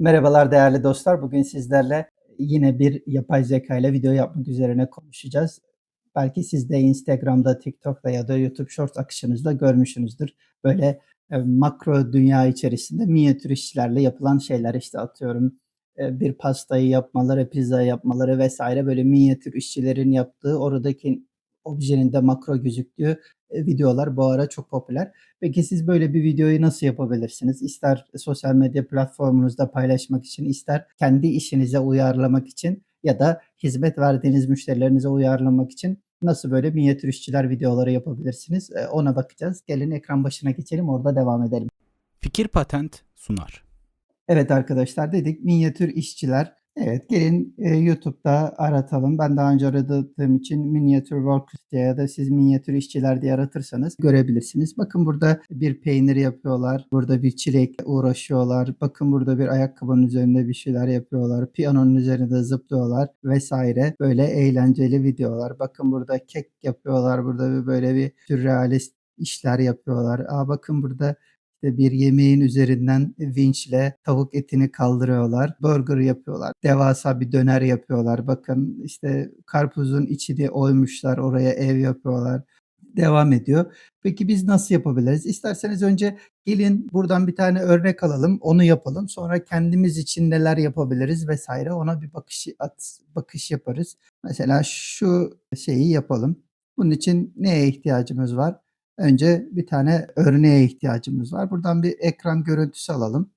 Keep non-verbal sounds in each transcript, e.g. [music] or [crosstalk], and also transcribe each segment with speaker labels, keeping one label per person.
Speaker 1: Merhabalar değerli dostlar. Bugün sizlerle yine bir yapay zeka ile video yapmak üzerine konuşacağız. Belki siz de Instagram'da, TikTok'ta ya da YouTube Shorts akışınızda görmüşsünüzdür. Böyle e, makro dünya içerisinde minyatür işçilerle yapılan şeyler işte atıyorum e, bir pastayı yapmaları, pizza yapmaları vesaire böyle minyatür işçilerin yaptığı oradaki objenin de makro gözüktüğü e, videolar bu ara çok popüler. Peki siz böyle bir videoyu nasıl yapabilirsiniz? İster sosyal medya platformunuzda paylaşmak için, ister kendi işinize uyarlamak için ya da hizmet verdiğiniz müşterilerinize uyarlamak için nasıl böyle minyatür işçiler videoları yapabilirsiniz? Eee, ona bakacağız. Gelin ekran başına geçelim, orada devam edelim.
Speaker 2: Fikir Patent sunar.
Speaker 1: Evet arkadaşlar dedik minyatür işçiler. Evet gelin e, YouTube'da aratalım. Ben daha önce aradığım için minyatür workers diye ya da siz minyatür işçiler diye aratırsanız görebilirsiniz. Bakın burada bir peynir yapıyorlar. Burada bir çilek uğraşıyorlar. Bakın burada bir ayakkabının üzerinde bir şeyler yapıyorlar. Piyanonun üzerinde zıplıyorlar vesaire. Böyle eğlenceli videolar. Bakın burada kek yapıyorlar. Burada bir böyle bir sürrealist işler yapıyorlar. Aa bakın burada bir yemeğin üzerinden vinçle tavuk etini kaldırıyorlar. Burger yapıyorlar. Devasa bir döner yapıyorlar. Bakın işte karpuzun içini oymuşlar. Oraya ev yapıyorlar. Devam ediyor. Peki biz nasıl yapabiliriz? İsterseniz önce gelin buradan bir tane örnek alalım. Onu yapalım. Sonra kendimiz için neler yapabiliriz vesaire ona bir bakış at, bakış yaparız. Mesela şu şeyi yapalım. Bunun için neye ihtiyacımız var? Önce bir tane örneğe ihtiyacımız var. Buradan bir ekran görüntüsü alalım.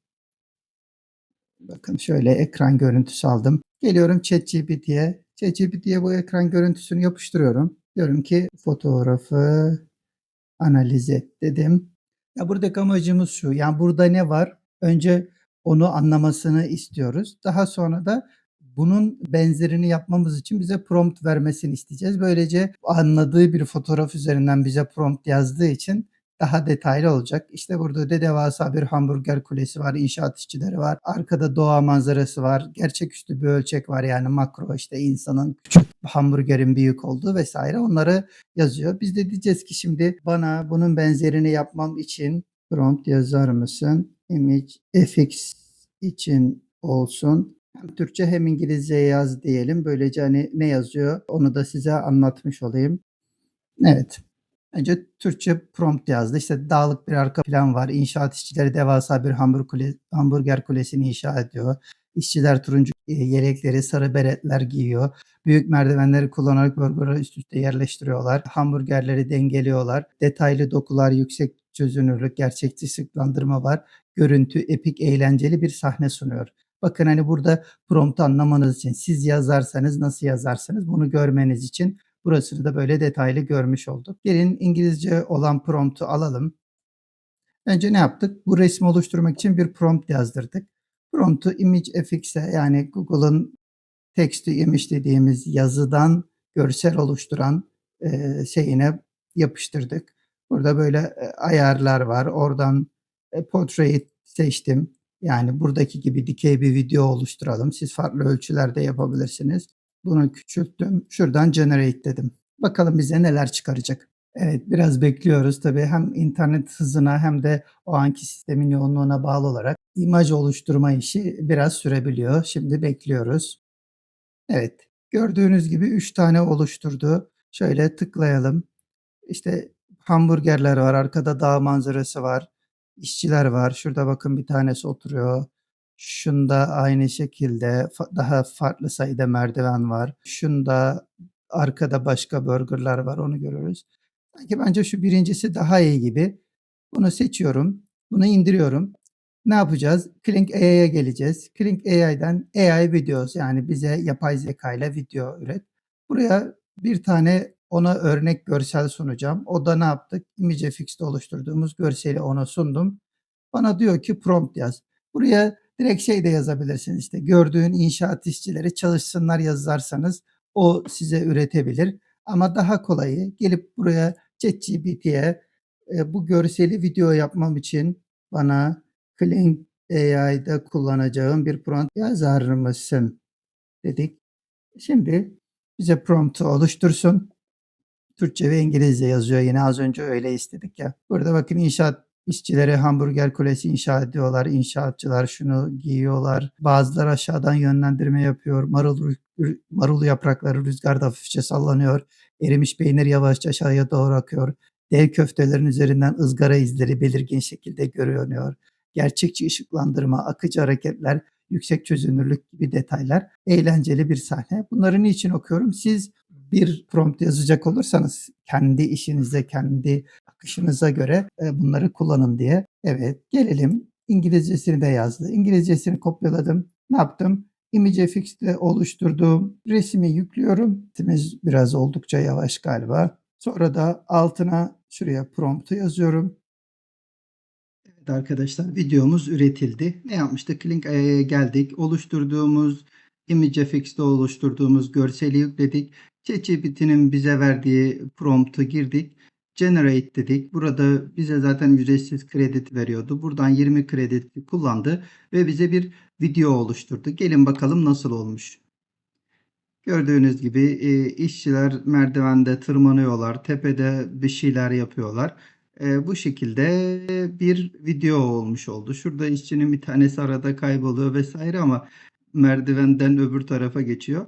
Speaker 1: Bakın şöyle ekran görüntüsü aldım. Geliyorum ChatGPT'ye. ChatGPT'ye bu ekran görüntüsünü yapıştırıyorum. Diyorum ki fotoğrafı analiz et dedim. Ya buradaki amacımız şu. Yani burada ne var? Önce onu anlamasını istiyoruz. Daha sonra da bunun benzerini yapmamız için bize prompt vermesini isteyeceğiz. Böylece anladığı bir fotoğraf üzerinden bize prompt yazdığı için daha detaylı olacak. İşte burada da devasa bir hamburger kulesi var, inşaat işçileri var. Arkada doğa manzarası var. Gerçeküstü bir ölçek var yani makro işte insanın küçük hamburgerin büyük olduğu vesaire onları yazıyor. Biz de diyeceğiz ki şimdi bana bunun benzerini yapmam için prompt yazar mısın? Image fx için olsun. Hem Türkçe hem İngilizce yaz diyelim. Böylece hani ne yazıyor onu da size anlatmış olayım. Evet. Önce Türkçe prompt yazdı. İşte dağlık bir arka plan var. İnşaat işçileri devasa bir hamburger, kule, hamburger kulesini inşa ediyor. İşçiler turuncu e, yelekleri, sarı beretler giyiyor. Büyük merdivenleri kullanarak burgerları üst üste yerleştiriyorlar. Hamburgerleri dengeliyorlar. Detaylı dokular, yüksek çözünürlük, gerçekçi ışıklandırma var. Görüntü epik, eğlenceli bir sahne sunuyor. Bakın hani burada prompt anlamanız için siz yazarsanız nasıl yazarsınız bunu görmeniz için burasını da böyle detaylı görmüş olduk. Gelin İngilizce olan promptu alalım. Önce ne yaptık? Bu resmi oluşturmak için bir prompt yazdırdık. Promptu ImageFX'e yani Google'ın text to image dediğimiz yazıdan görsel oluşturan e, şeyine yapıştırdık. Burada böyle e, ayarlar var. Oradan e, portrait seçtim. Yani buradaki gibi dikey bir video oluşturalım. Siz farklı ölçülerde yapabilirsiniz. Bunu küçülttüm. Şuradan generate dedim. Bakalım bize neler çıkaracak. Evet biraz bekliyoruz. Tabii hem internet hızına hem de o anki sistemin yoğunluğuna bağlı olarak imaj oluşturma işi biraz sürebiliyor. Şimdi bekliyoruz. Evet gördüğünüz gibi 3 tane oluşturdu. Şöyle tıklayalım. İşte hamburgerler var. Arkada dağ manzarası var. İşçiler var. Şurada bakın bir tanesi oturuyor. Şunda aynı şekilde daha farklı sayıda merdiven var. Şunda arkada başka burgerlar var. Onu görüyoruz. Sanki bence şu birincisi daha iyi gibi. Bunu seçiyorum. Bunu indiriyorum. Ne yapacağız? Kling AI'ye geleceğiz. Kling AI'den AI videos yani bize yapay zeka ile video üret. Buraya bir tane ona örnek görsel sunacağım. O da ne yaptık? ImageFX'te oluşturduğumuz görseli ona sundum. Bana diyor ki prompt yaz. Buraya direkt şey de yazabilirsiniz işte gördüğün inşaat işçileri çalışsınlar yazarsanız o size üretebilir. Ama daha kolayı gelip buraya ChatGPT'ye e, bu görseli video yapmam için bana Kling AI'da kullanacağım bir prompt yazar mısın dedik. Şimdi bize promptu oluştursun. Türkçe ve İngilizce yazıyor. Yine az önce öyle istedik ya. Burada bakın inşaat İşçileri hamburger kulesi inşa ediyorlar. İnşaatçılar şunu giyiyorlar. Bazıları aşağıdan yönlendirme yapıyor. Marul, marul yaprakları rüzgarda hafifçe sallanıyor. Erimiş peynir yavaşça aşağıya doğru akıyor. Dev köftelerin üzerinden ızgara izleri belirgin şekilde görünüyor. Gerçekçi ışıklandırma, akıcı hareketler, yüksek çözünürlük gibi detaylar. Eğlenceli bir sahne. Bunları niçin okuyorum? Siz bir prompt yazacak olursanız kendi işinize, kendi akışınıza göre e, bunları kullanın diye. Evet, gelelim. İngilizcesini de yazdı. İngilizcesini kopyaladım. Ne yaptım? ImageFX'te oluşturduğum resmi yüklüyorum. Sitemiz biraz oldukça yavaş galiba. Sonra da altına şuraya promptu yazıyorum. Evet arkadaşlar videomuz üretildi. Ne yapmıştık? Link Aya'ya geldik. Oluşturduğumuz ImageFX'te oluşturduğumuz görseli yükledik. ChatGPT'nin bize verdiği promptu girdik. Generate dedik. Burada bize zaten ücretsiz kredi veriyordu. Buradan 20 kredi kullandı ve bize bir video oluşturdu. Gelin bakalım nasıl olmuş. Gördüğünüz gibi e, işçiler merdivende tırmanıyorlar. Tepede bir şeyler yapıyorlar. E, bu şekilde bir video olmuş oldu. Şurada işçinin bir tanesi arada kayboluyor vesaire ama merdivenden öbür tarafa geçiyor.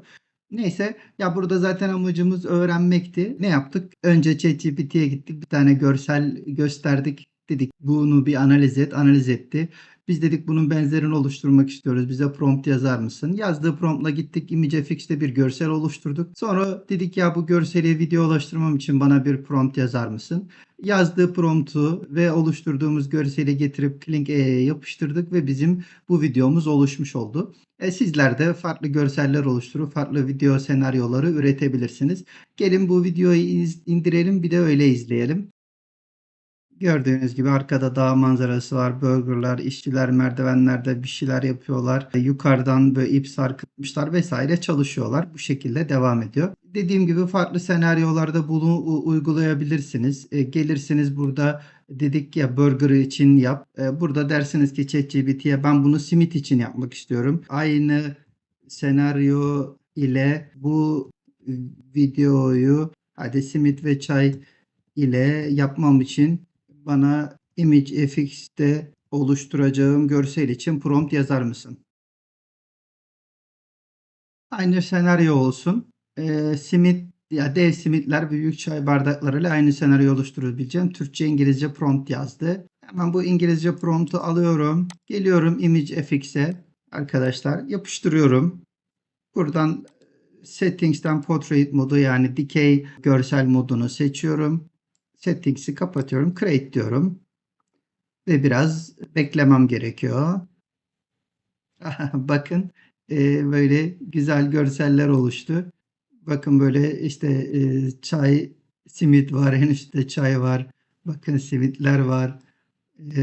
Speaker 1: Neyse ya burada zaten amacımız öğrenmekti. Ne yaptık? Önce ChatGPT'ye gittik. Bir tane görsel gösterdik. Dedik bunu bir analiz et. Analiz etti. Biz dedik bunun benzerini oluşturmak istiyoruz. Bize prompt yazar mısın? Yazdığı promptla gittik ImageFX'te bir görsel oluşturduk. Sonra dedik ya bu görseli videolaştırmam için bana bir prompt yazar mısın? Yazdığı promptu ve oluşturduğumuz görseli getirip A'ya yapıştırdık ve bizim bu videomuz oluşmuş oldu. E, sizler de farklı görseller oluşturup farklı video senaryoları üretebilirsiniz. Gelin bu videoyu indirelim bir de öyle izleyelim. Gördüğünüz gibi arkada dağ manzarası var. Burgerlar, işçiler merdivenlerde bir şeyler yapıyorlar. E, Yukarıdan böyle ip sarkıtmışlar vesaire çalışıyorlar. Bu şekilde devam ediyor. Dediğim gibi farklı senaryolarda bunu uygulayabilirsiniz. E, gelirsiniz burada dedik ya burger için yap. E, burada dersiniz ki ChatGPT'ye ben bunu simit için yapmak istiyorum. Aynı senaryo ile bu videoyu hadi simit ve çay ile yapmam için bana ImageFX'te oluşturacağım görsel için prompt yazar mısın? Aynı senaryo olsun. Ee, simit ya dev simitler büyük çay bardaklarıyla aynı senaryo oluşturabileceğim. Türkçe İngilizce prompt yazdı. Hemen bu İngilizce promptu alıyorum. Geliyorum ImageFX'e arkadaşlar yapıştırıyorum. Buradan Settings'ten Portrait modu yani dikey görsel modunu seçiyorum. Settings'i kapatıyorum. Create diyorum. Ve biraz beklemem gerekiyor. [laughs] Bakın e, böyle güzel görseller oluştu. Bakın böyle işte e, çay, simit var. En üstte çay var. Bakın simitler var. E,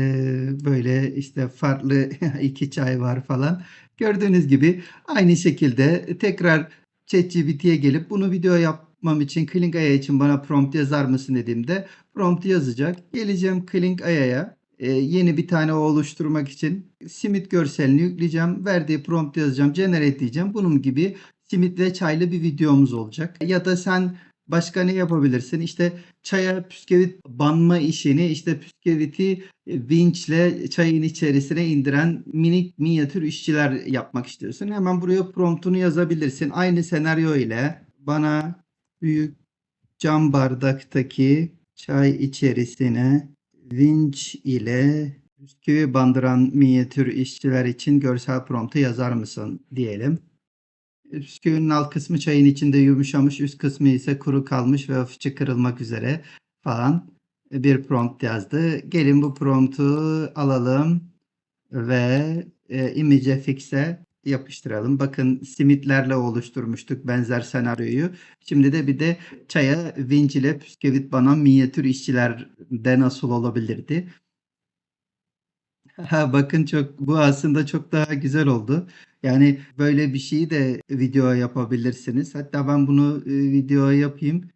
Speaker 1: böyle işte farklı [laughs] iki çay var falan. Gördüğünüz gibi aynı şekilde tekrar ChatGPT'ye gelip bunu video yapmam için Kling Aya için bana prompt yazar mısın dediğimde prompt yazacak. Geleceğim Kling Aya'ya e, yeni bir tane oluşturmak için simit görselini yükleyeceğim. Verdiği prompt yazacağım. Generate diyeceğim. Bunun gibi simit ve çaylı bir videomuz olacak. Ya da sen başka ne yapabilirsin? İşte çaya püskevit banma işini işte püskeviti vinçle çayın içerisine indiren minik minyatür işçiler yapmak istiyorsun. Hemen buraya promptunu yazabilirsin. Aynı senaryo ile bana büyük cam bardaktaki çay içerisine vinç ile bisküvi bandıran minyatür işçiler için görsel promptu yazar mısın diyelim. Bisküvinin alt kısmı çayın içinde yumuşamış, üst kısmı ise kuru kalmış ve hafifçe kırılmak üzere falan bir prompt yazdı. Gelin bu promptu alalım ve e, ImageFX'e yapıştıralım. Bakın simitlerle oluşturmuştuk benzer senaryoyu. Şimdi de bir de çaya vinç ile püskevit banan minyatür işçilerde nasıl olabilirdi? Ha, bakın çok bu aslında çok daha güzel oldu. Yani böyle bir şeyi de video yapabilirsiniz. Hatta ben bunu e, video yapayım.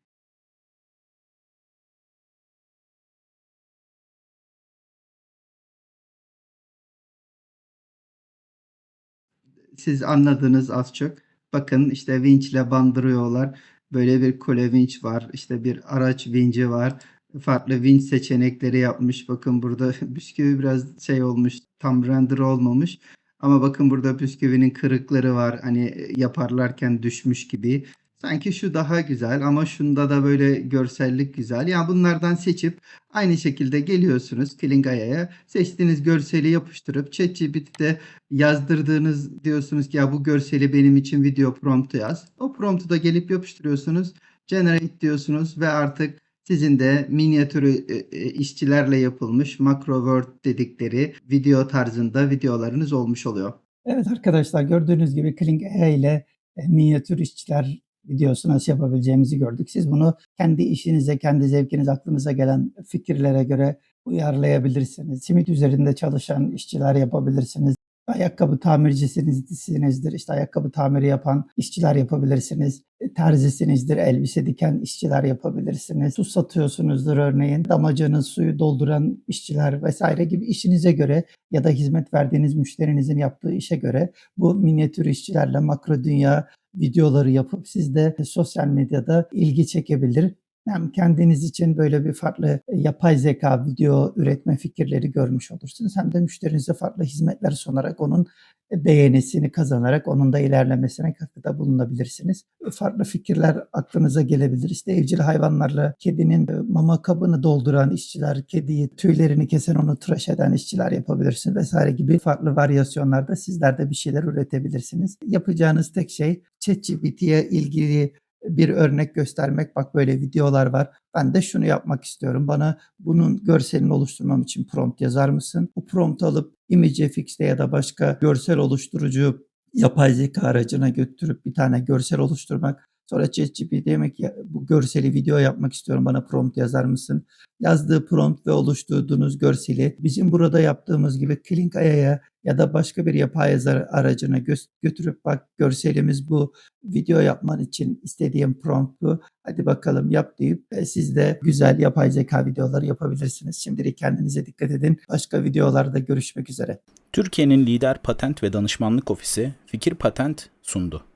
Speaker 1: Siz anladınız az çok. Bakın işte vinçle bandırıyorlar. Böyle bir kule vinç var. İşte bir araç vinci var.
Speaker 3: farklı vinç seçenekleri yapmış. Bakın burada [laughs] bisküvi biraz şey olmuş, tam render olmamış. Ama bakın burada bisküvinin kırıkları var. Hani yaparlarken düşmüş gibi. Sanki şu daha güzel ama şunda da böyle görsellik güzel. Yani bunlardan seçip aynı şekilde geliyorsunuz Klingaya'ya. Seçtiğiniz görseli yapıştırıp ChatGPT'de yazdırdığınız diyorsunuz ki ya bu görseli benim için video promptu yaz. O promptu da gelip yapıştırıyorsunuz. Generate diyorsunuz ve artık sizin de minyatürü e, e, işçilerle yapılmış macro word dedikleri video tarzında videolarınız olmuş oluyor.
Speaker 1: Evet arkadaşlar gördüğünüz gibi Kling AI ile e, minyatür işçiler videosu nasıl yapabileceğimizi gördük. Siz bunu kendi işinize, kendi zevkiniz, aklınıza gelen fikirlere göre uyarlayabilirsiniz. Simit üzerinde çalışan işçiler yapabilirsiniz. Ayakkabı tamircisinizdir. İşte ayakkabı tamiri yapan işçiler yapabilirsiniz. E, Terzisinizdir. Elbise diken işçiler yapabilirsiniz. Su satıyorsunuzdur örneğin. Damacının suyu dolduran işçiler vesaire gibi işinize göre ya da hizmet verdiğiniz müşterinizin yaptığı işe göre bu minyatür işçilerle makro dünya videoları yapıp siz de sosyal medyada ilgi çekebilir. Hem kendiniz için böyle bir farklı e, yapay zeka video üretme fikirleri görmüş olursunuz. Hem de müşterinize farklı hizmetler sunarak onun e, beğenisini kazanarak onun da ilerlemesine katkıda bulunabilirsiniz. Farklı fikirler aklınıza gelebilir. İşte evcil hayvanlarla kedinin e, mama kabını dolduran işçiler, kediyi tüylerini kesen onu tıraş eden işçiler yapabilirsiniz vesaire gibi farklı varyasyonlarda sizler de bir şeyler üretebilirsiniz. Yapacağınız tek şey ChatGPT'ye ilgili bir örnek göstermek. Bak böyle videolar var. Ben de şunu yapmak istiyorum. Bana bunun görselini oluşturmam için prompt yazar mısın? Bu prompt alıp ImageFX'te ya da başka görsel oluşturucu yapay zeka aracına götürüp bir tane görsel oluşturmak. Sonra ChatGPT demek ki bu görseli video yapmak istiyorum bana prompt yazar mısın? Yazdığı prompt ve oluşturduğunuz görseli bizim burada yaptığımız gibi Kling AI'ya ya da başka bir yapay yazar aracına gö- götürüp bak görselimiz bu video yapman için istediğim prompt bu. Hadi bakalım yap deyip e, siz de güzel yapay zeka videoları yapabilirsiniz. Şimdilik kendinize dikkat edin. Başka videolarda görüşmek üzere.
Speaker 2: Türkiye'nin lider patent ve danışmanlık ofisi Fikir Patent sundu.